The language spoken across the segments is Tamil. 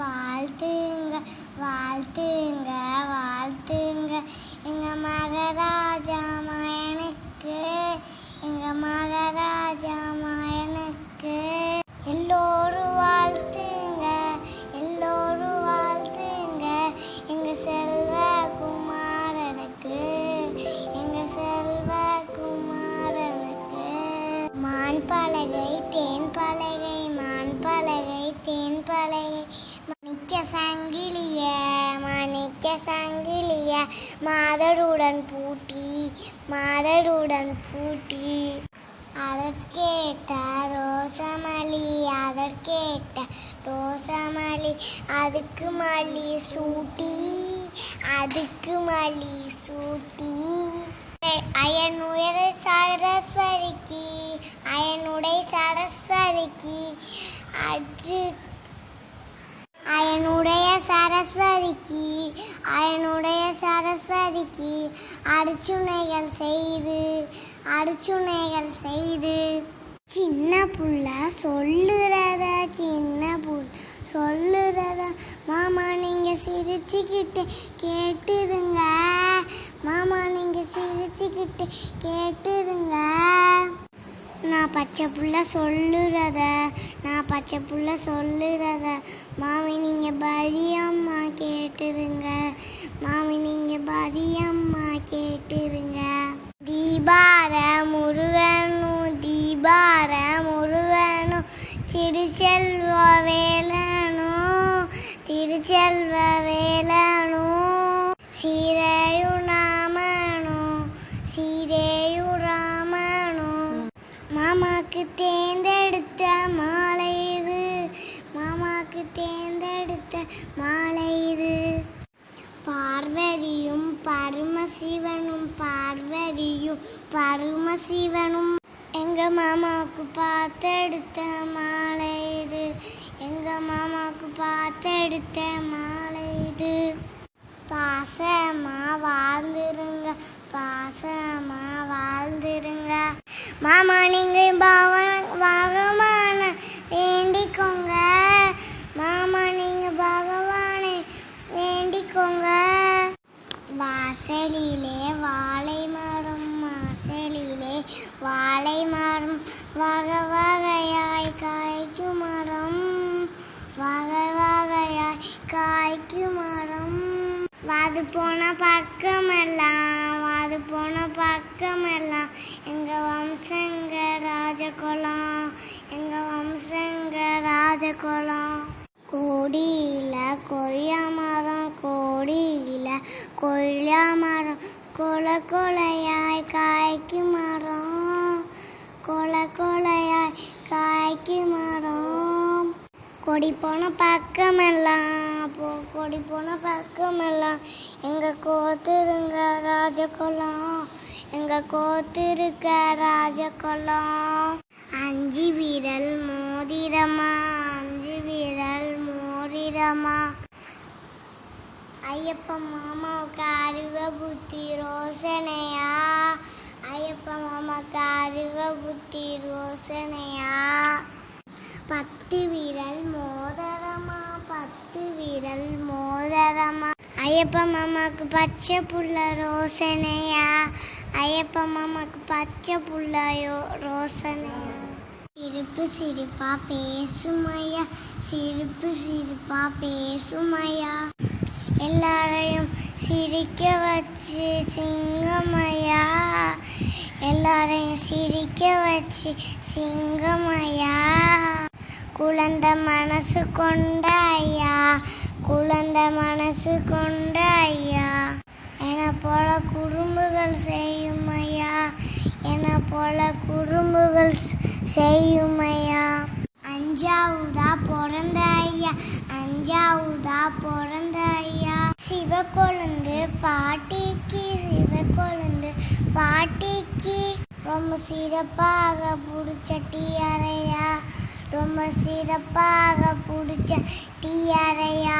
வாழ்த்துங்க வாழ்த்துங்க வாழ்த்துங்க. எங்கள் மகராஜா மயனுக்கு எங்கள் மகராஜா மயனுக்கு எல்லோரும் வாழ்த்துங்க எல்லோரும் வாழ்த்துங்க. எங்கள் செல்வ குமாரனுக்கு எங்கள் செல்வ குமாரனுக்கு. மான் பலகை தேன் பலகை சங்கிலிய மாதருடன் பூட்டி மாதருடன் பூட்டி. அதற்கேட்ட ரோசமலி அதற்கேட்ட ரோசமலி அதுக்கு மல்லி சூட்டி அதுக்கு மல்லி சூட்டி. அயன் உயர சரஸ்வதிக்கு அயனுடைய சரஸ்வதிக்கு அது அயனுடைய சரஸ்வதிக்கு அயனுடைய சரஸ்வதிக்கு அடிச்சுணைகள் செய்து அடிச்சுணைகள் செய்து. சின்ன புள்ள சொல்லுறத சின்ன புள்ள சொல்லுறத? மாமா நீங்கள் சிரிச்சுக்கிட்டு கேட்டுருங்க மாமா நீங்கள் சிரிச்சுக்கிட்டு கேட்டுருங்க நான் பச்சை புள்ள சொல்லுறத பச்சை புள்ள சொல்லுறத. மாமி நீங்க பதியம்மா கேட்டுருங்க. மாமி நீங்க பதியம்மா கேட்டுருங்க. தீபார முருகனும் தீபார முருகனும் திருச்செல்வ வேலன் மாமாவுக்கு பார்த்தெடுத்த மாலை இது. எங்க மாமாவுக்கு பார்த்தெடுத்த மாலை இது. பாசமா வாழ்ந்துருங்க பாசமா வாழ்ந்துருங்க. மாமா நீங்க பாவ வாங்க வாது போன பக்கமெல்லாம் வாது போன பக்கமெல்லாம். எங்கள் வம்சங்க ராஜகுலம் எங்கள் வம்சங்க ராஜகுலம். கோடியில் கொய்யா மரம் கோடியில் கொய்யா மரம். கொலை கொலையாய் காய்க்கு மரம். கொலை கொலையாய் காய்க்கு மரம். கொடி போன பக்கமெல்லாம் போ கொடி போன பக்கமெல்லாம். எங்கள் கோத்திருங்க ராஜகுலம். எங்கள் கோத்திருக்க ராஜகுலம். அஞ்சு விரல் மோதிரமா? அஞ்சு விரல் மோதிரமா? ஐயப்ப மாமாவுக்கு அறிவ புத்தி ரோசனையா? ஐயப்ப மாமாவுக்கு அறிவ புத்தி ரோசனையா? பத்து விரல் மோதிரமா? பத்து விரல் மோதிரமா? ஐயப்ப மாமாக்கு பச்சை புள்ள ரோசனையா? ஐயப்ப மாமாக்கு பச்சை புள்ளையோ ரோசனையா? சிரிப்பு சிரிப்பா பேசுமையா? சிரிப்பு சிரிப்பா பேசுமையா? எல்லாரையும் சிரிக்க வச்சு சிங்கமையா எல்லாரையும் சிரிக்க வச்சு சிங்கமையா குழந்த மனசு கொண்ட ஐயா? குழந்தை மனசு கொண்ட ஐயா. என போல குறும்புகள் செய்யும் ஐயா. என போல குறும்புகள் செய்யும் ஐயா. அஞ்சாவுதா பிறந்த ஐயா. அஞ்சாவுதா பிறந்த ஐயா. சிவக்கொழுந்து பாட்டிக்கு சிவக்கொழுந்து பாட்டிக்கு. ரொம்ப சிறப்பாக பிடிச்ச டீ அறையா. ரொம்ப சிறப்பாக பிடிச்ச டிஆரையா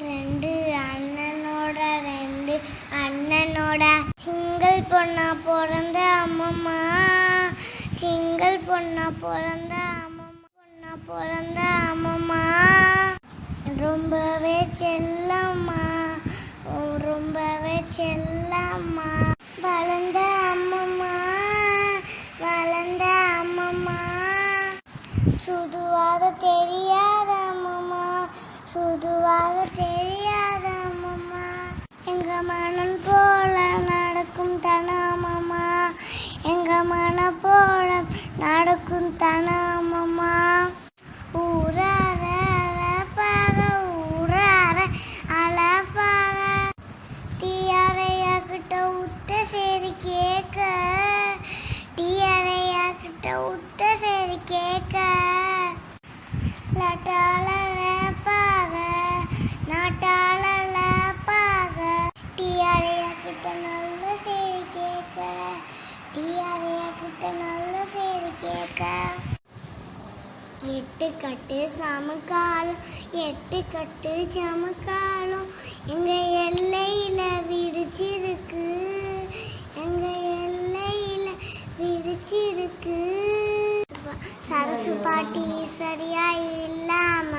ரெண்டு அண்ணனோட ரெண்டு அண்ணனோட. சிங்கிள் பொண்ணா பிறந்த அம்மம்மா. சிங்கிள் பொண்ணா பிறந்த அம்மம்மா. பொண்ணா பிறந்த அம்மம்மா. செல்லம்மா. ரொம்பவே செல்லம்மா. வளர்ந்த அம்மம்மா வளர்ந்த அம்மம்மா சுதுவாக தெரியாத அம்மம்மா சுதுவாக தெரியாத அம்மம்மா எங்க மனம் போல நடக்கும் தனாமம்மா எங்க மனம் போல நடக்கும் தனம் ஊரார அழப்பாக ஊரார அழப்பாக டிஆரையா கிட்ட விட்ட சரி கேட்க டிஆரையா கிட்ட விட்ட சரி கேட்க லட்டால லேப்பாக நாட்டால லேப்பாக டிஆரையா கிட்ட நல்ல சரி கேட்க டிஆரையா நல்ல செய்தி கேட்க எட்டு கட்டு சமக்காலம் எட்டு கட்டு சமக்காலம். எங்க எல்லையில விரிச்சிருக்கு எங்க எல்லையில விரிச்சிருக்கு. சரசு பாட்டி சரியா இல்லாம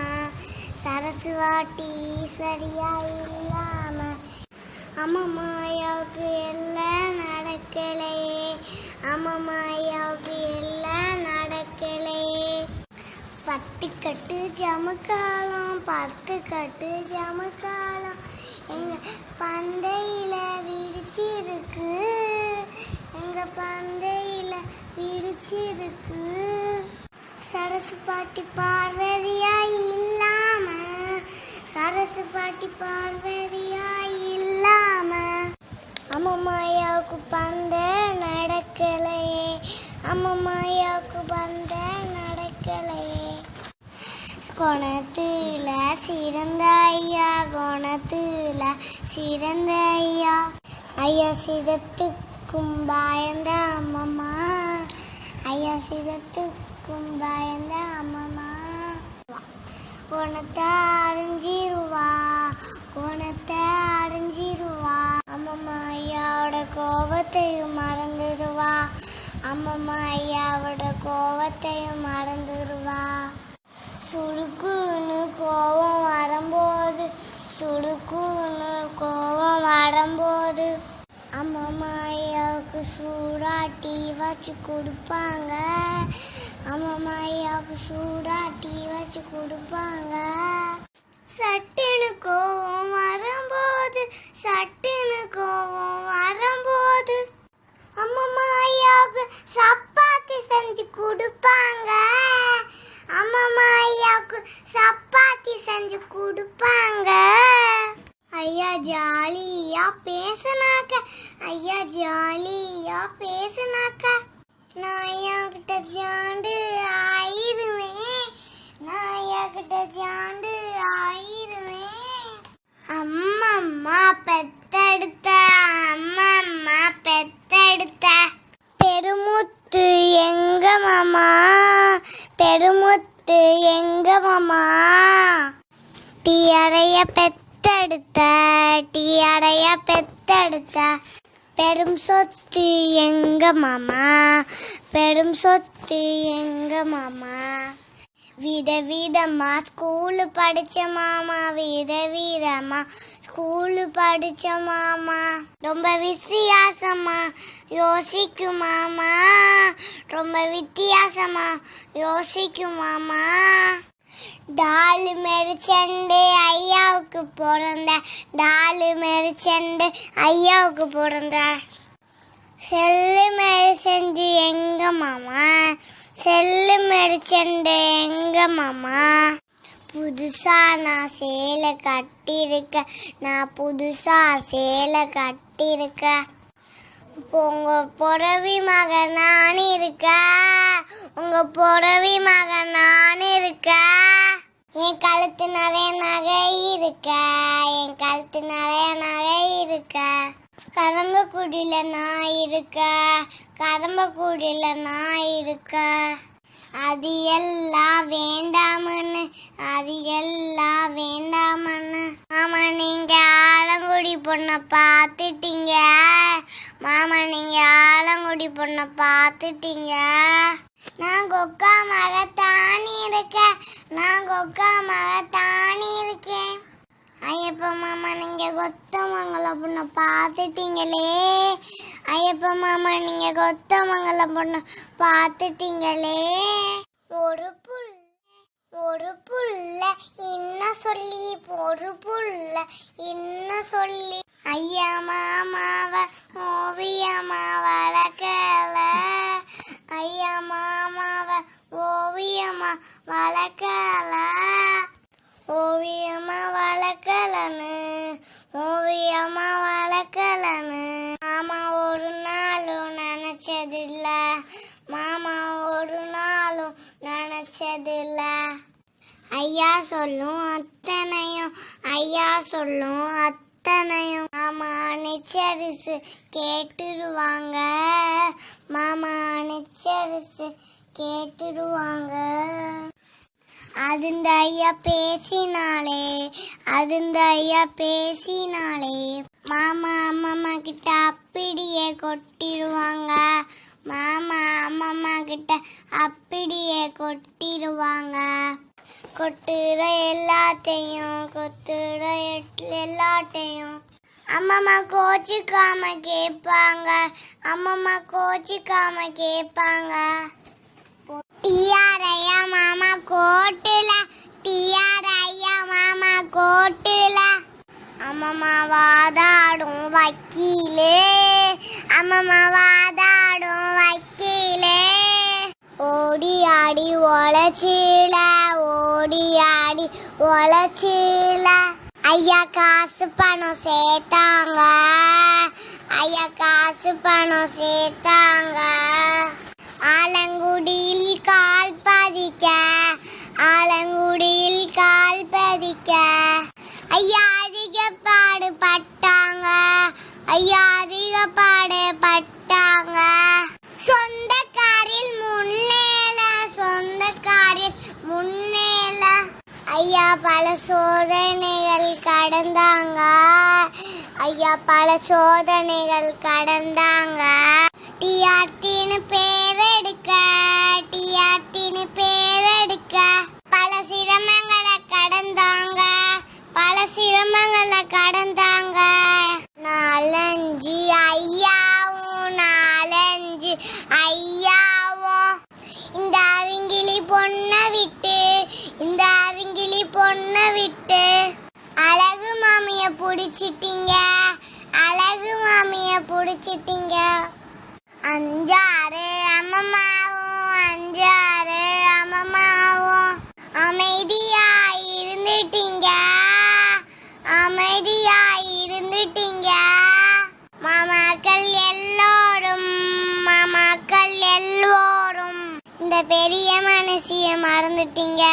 சரசு பாட்டி சரியா இல்லாம அம்மம்மாயாவுக்கு எல்லாம் நடக்கலை. அம்மம்மாயாவுக்கு எல்லாம் நடக்கலையே பத்து கட்டு ஜமுக்காலம் பத்து கட்டு ஜமுக்காலம். எங்க பந்தையில விரிச்சிருக்கு. எங்க பந்தையில விரிச்சிருக்கு. சரசு பாட்டி பார்வதியா இல்லாம சரசு பாட்டி பார்வதி அம்மம்மாயாவுக்கு பந்த நடக்கலையே. அம்மம்மாயாவுக்கு பந்த நடக்கலையே. குணத்துல சிறந்த ஐயா குணத்துல சிறந்த ஐயா. ஐயா சிதத்துக்கும் பயந்த அம்மம்மா. ஐயா சிதத்துக்கும் பயந்த அம்மம்மா. குணத்தை அறிஞ்சிருவா குணத்தை அம்மம்மா ஐயாவோட கோபத்தையும் மறந்துடுவா. அம்மம்மா ஐயாவோட கோபத்தையும் மறந்துடுவா. சுடுக்குன்னு கோபம் வரும்போது சுடுக்குன்னு கோபம் வரும்போது அம்மம்மா ஐயாவுக்கு சூடா டீ வச்சு கொடுப்பாங்க. அம்மம்மா ஐயாவுக்கு சூடா டீ வச்சு கொடுப்பாங்க. சட்டுன்னு கோவம் வரும்போது சட்டுன்னு கோவம் வரும்போது. அம்மம்மா ஐயாவுக்கு சப்பாத்தி செஞ்சு கொடுப்பாங்க. அம்மம்மா ஐயாவுக்கு சப்பாத்தி செஞ்சு கொடுப்பாங்க. ஐயா ஜாலியா பேசுனாக்க ஐயா ஜாலியா பேசுனாக்க. நான் ஐயா கிட்ட ஜாண்டு ஆயிருவேன் நான் ஐயா கிட்ட ஜாண்டு ஆயிருவேன் அம்மம்மா பெத்தெடுத்த அம்மம்மா பெத்தெடுத்த பெருமுத்து எங்க மாமா பெருமுத்து எங்க மாமா டீ அடைய பெத்தெடுத்த டீ பெத்தெடுத்த. பெரும் சொத்து எங்க மாமா? பெரும் சொத்து எங்க மாமா? வித விதமா ஸ்கூலு படிச்ச மாமா வித விதமா ஸ்கூலு படிச்ச மாமா. ரொம்ப வித்தியாசமா யோசிக்கும் மாமா. ரொம்ப வித்தியாசமா யோசிக்கும் மாமா. டாலு மெரிச்சண்டு ஐயாவுக்கு பிறந்த டாலு மெரிச்சண்டு ஐயாவுக்கு பிறந்த செல்லு மேரி செஞ்சு எங்க மாமா? செல்லு மெரிச்சண்டு எங்க மாமா? புதுசா நான் சேலை கட்டியிருக்க நான் புதுசா சேலை கட்டியிருக்க. உங்க புறவி மகன் நான் இருக்க? உங்க புறவி மகன் நான் இருக்க? என் கழுத்து நிறைய நகை இருக்க? என் கழுத்து நிறைய நகை இருக்க? கரம்பக்குடியில நான் இருக்க? கரம்பக்குடியில நான் இருக்க? அது எல்லாம் வேண்டாமண்ணு அது எல்லாம் வேண்டாமண்ணு மாமா நீங்க ஆலங்குடி பொண்ணை பார்த்துட்டீங்க. மாமா நீங்க ஆலங்குடி பொண்ணை பார்த்துட்டீங்க. நான் கொக்கா மக தானி இருக்கேன். நான் கொக்கா மக தானி இருக்கேன். நீங்க கொத்தமங்கல பொண்ணை பார்த்துட்டீங்களே. ஐயப்ப மாமா நீங்க கொத்தமங்கல பொண்ணு பார்த்துட்டீங்களே. ஒரு புல் ஒரு புல்ல என்ன சொல்லி ஒரு புல்ல என்ன சொல்லி. ஐயா மாமாவ ஓவியமா வளர்க்கல. ஐயா மாமாவ ஓவியமா வளர்க்கல. ஓவியமா வளர்க்கலன்னு ஓவியமா வளர்க்கலன்னு. நினைச்சதில்ல. மாமா ஒரு நாளும் நினைச்சதில்ல. ஐயா சொல்லும் அத்தனையும் ஐயா சொல்லும் அத்தனையும் மாமா நிச்சரிசு கேட்டுருவாங்க. மாமா நிச்சரிசு கேட்டுருவாங்க. அதுந்த ஐயா பேசினாலே அதுந்த ஐயா பேசினாலே மாமா அம்மா கிட்ட அப்படியே கொட்டிடுவாங்க மாமா அம்மம்மா கிட்ட அப்படியே கொட்டிடுவாங்க கொட்டுற எல்லாத்தையும் கொத்துற எல்லாத்தையும் அம்மம்மா கோச்சிக்காம கேட்பாங்க அம்மம்மா கோச்சிக்காம கேட்பாங்க டிஆரையா மாமா கோட்டுல ஐயா மாமா கோட்டுல. அம்மம்மா வாதாடும் வக்கீலே அம்மம்மா வாதாடும் வக்கீலே. ஓடி ஆடி ஒளச்சீல ஓடி ஆடி ஒளச்சீல. ஐயா காசு பணம் சேர்த்தாங்க ஐயா காசு பணம் சேர்த்தாங்க. ஆலங்குடியில் கால் பதிக்க ஆலங்குடியில் கால் பதிக்க ஐயா அதிக பாடு பட்டாங்க. ஐயா அதிக பாடு பட்டாங்க. சொந்த காரில் முன்னேல சொந்த காரில் முன்னேல. ஐயா பல சோதனைகள் கடந்தாங்க. ஐயா பல சோதனைகள் கடந்தாங்க. டிஆர்டின்னு பேர் எடுக்க டிஆர்டின்னு பேர் எடுக்க. பல சிரமங்கள் சிரமங்களை கடந்தாங்க. நாலஞ்சு ஐயாவும் நாலஞ்சு ஐயாவும். இந்த அருங்கிலி பொண்ணை விட்டு இந்த அருங்கிலி பொண்ணை விட்டு. அழகு மாமிய புடிச்சிட்டீங்க அழகு மாமிய புடிச்சிட்டீங்க. அஞ்சாறு அம்மாவும் அஞ்சாறு அம்மாவும் பெரிய மனுஷிய மறந்துட்டீங்க?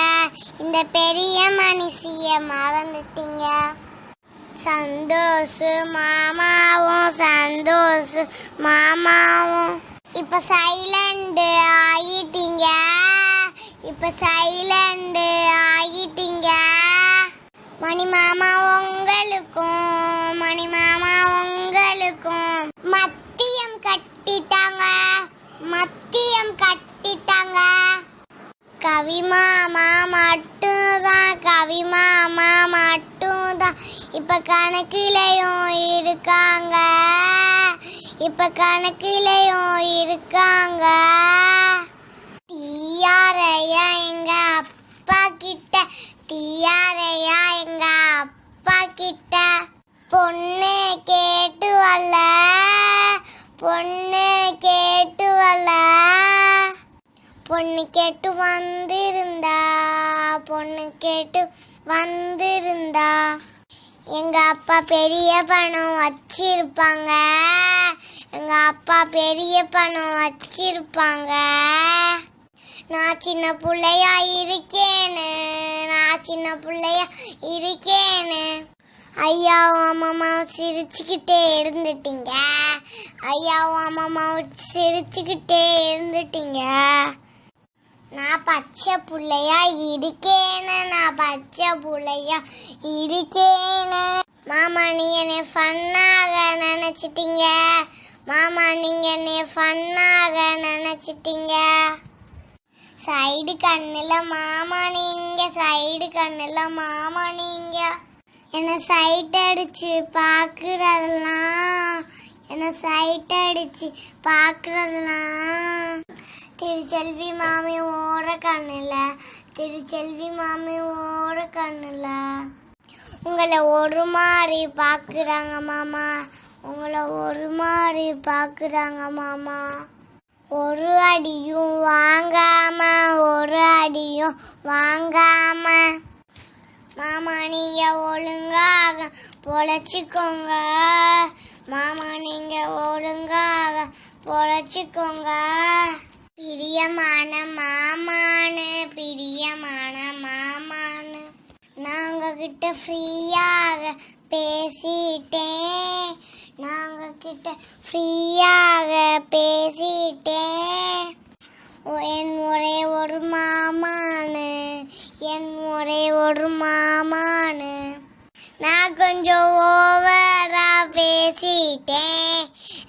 இந்த பெரிய மனுஷிய மறந்துட்டீங்க? சந்தோஷ் மாமாவும் சந்தோஷ் மாமாவும். இப்ப சைலண்ட் ஆகிட்டீங்க? இப்ப சைலண்ட் ஆகிட்டீங்க? மணி மாமா உங்களுக்கும் கவி மாமா மட்டும்தான் கவி மாமா மட்டும்தான். இப்ப கணக்கிலையும் இருக்காங்க. இப்ப கணக்கிலையும் இருக்காங்க. டியாரையா எங்க அப்பா கிட்ட டியாரையா எங்க அப்பா கிட்ட. பொண்ணு கேட்டு வரல பொண்ணு கேட்டு பொண்ணு கேட்டு வந்திருந்தா பொண்ணு கேட்டு வந்திருந்தா. எங்க அப்பா பெரிய பணம் வச்சிருப்பாங்க. எங்க அப்பா பெரிய பணம் வச்சிருப்பாங்க. நான் சின்ன பிள்ளையா இருக்கேன்னு நான் சின்ன பிள்ளையா இருக்கேன்னு ஐயாவும் அம்மாவும் சிரிச்சுக்கிட்டே இருந்துட்டீங்க. ஐயாவும் அம்மாவும் சிரிச்சுக்கிட்டே இருந்துட்டீங்க. நான் பச்சை புள்ளையா இருக்கேன்னு நான் பச்சை பிள்ளையா இருக்கேன. மாமா நீங்க என்னை ஃபன்னாக நினைச்சிட்டீங்க. மாமா நீங்க என்னை ஃபன்னாக நினைச்சிட்டீங்க. சைடு கண்ணுல மாமா நீங்க சைடு கண்ணுல மாமா நீங்க. என்ன சைட் அடிச்சு பார்க்குறதெல்லாம் என்ன சைட் அடிச்சு பார்க்குறதுலாம் திருச்செல்வி மாமி ஓட கண்ணுல திருச்செல்வி மாமி ஓட கண்ணுல. உங்களை ஒரு மாதிரி பார்க்குறாங்க மாமா. உங்களை ஒரு மாதிரி பார்க்குறாங்க மாமா. ஒரு அடியும் வாங்காம ஒரு அடியும் வாங்காம. மாமா நீங்க ஒழுங்காக பொழைச்சிக்கோங்க. மாமா நீங்க ஒழுங்காக பொழைச்சிக்கோங்க. பிரியமான மாமான்னு பிரியமான மாமான்னு நாங்க கிட்ட ஃப்ரீயாக பேசிட்டேன் நாங்க கிட்ட ஃப்ரீயாக பேசிட்டேன் ஓ, என் ஒரே ஒரு மாமானு என் ஒரே ஒரு மாமானு. நான் கொஞ்சம் ஓ பேசிட்டேன்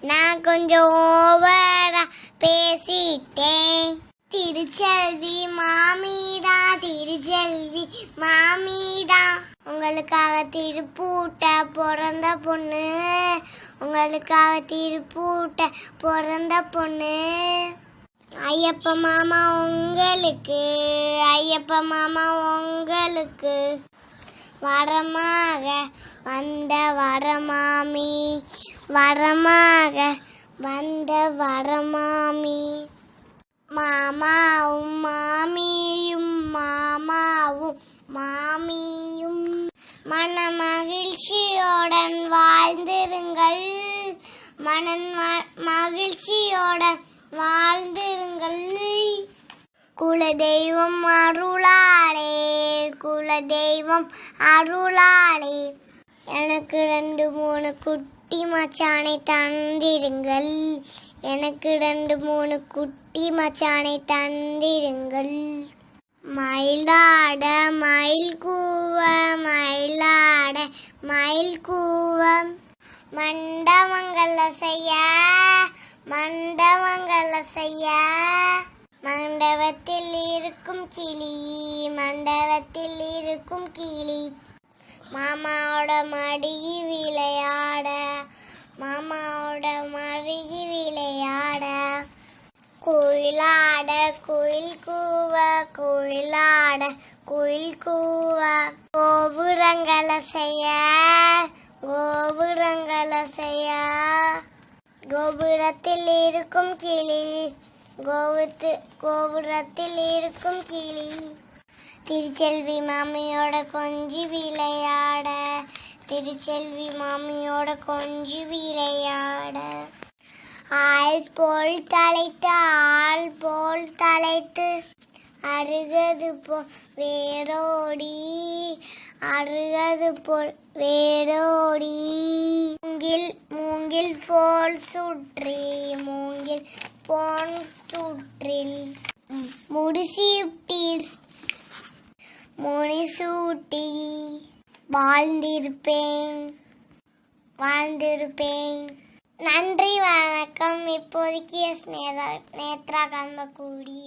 நான் கொஞ்சம் ஓவரா பேசிட்டேன் திருச்செல்வி மாமிதா திருச்செல்வி மாமிதா உங்களுக்காக திருப்பூட்ட பிறந்த பொண்ணு. உங்களுக்காக திருப்பூட்ட பிறந்த பொண்ணு. ஐயப்ப மாமா உங்களுக்கு ஐயப்ப மாமா உங்களுக்கு. வரமாக வந்த வரமாமி வரமாக வந்த வரமாமி. மாமாவும் மாமியும் மாமாவும் மாமியும் மன மகிழ்ச்சியோடன் வாழ்ந்திருங்கள். மனன் ம- மகிழ்ச்சியோடன் வாழ்ந்திருங்கள். குலதெய்வம் அருளாளே குலதெய்வம் அருளாளே எனக்கு ரெண்டு மூணு குட்டி மச்சானை தந்திருங்கள். எனக்கு ரெண்டு மூணு குட்டி மச்சானை தந்திருங்கள். மயிலாட மயில் கூவ மயிலாட மயில் கூவ. மண்டமங்கல செய்ய மண்டமங்கல செய்ய மண்டபத்தில் இருக்கும் கிளி மண்டபத்தில் இருக்கும் கிளி. மாமாவோட மடிகி விளையாட மாமாவோட மடிகி விளையாட. குயிலாட குயில் கூவ குயிலாட குயில் கூவ. கோபுரங்களை செய்ய கோபுரங்களை செய்ய கோபுரத்தில் இருக்கும் கிளி கோபுத்து கோபுரத்தில் இருக்கும் கிளி. திருச்செல்வி மாமியோட கொஞ்சி விளையாட. திருச்செல்வி மாமியோட கொஞ்சி விளையாட. ஆள் போல் தலைத்து ஆள் போல் தலைத்து. அருகது போல் வேரோடி. அருகது போல் வேரோடி. மூங்கில் மூங்கில் போல் சுற்றி மூங்கில் போன் சுற்றில் முடிசூட்டி முடிசூட்டி வாழ்ந்திருப்பேன். வாழ்ந்திருப்பேன். நன்றி வணக்கம். இப்போதைக்கு எஸ் நேத்ரா கண்மக்கூடி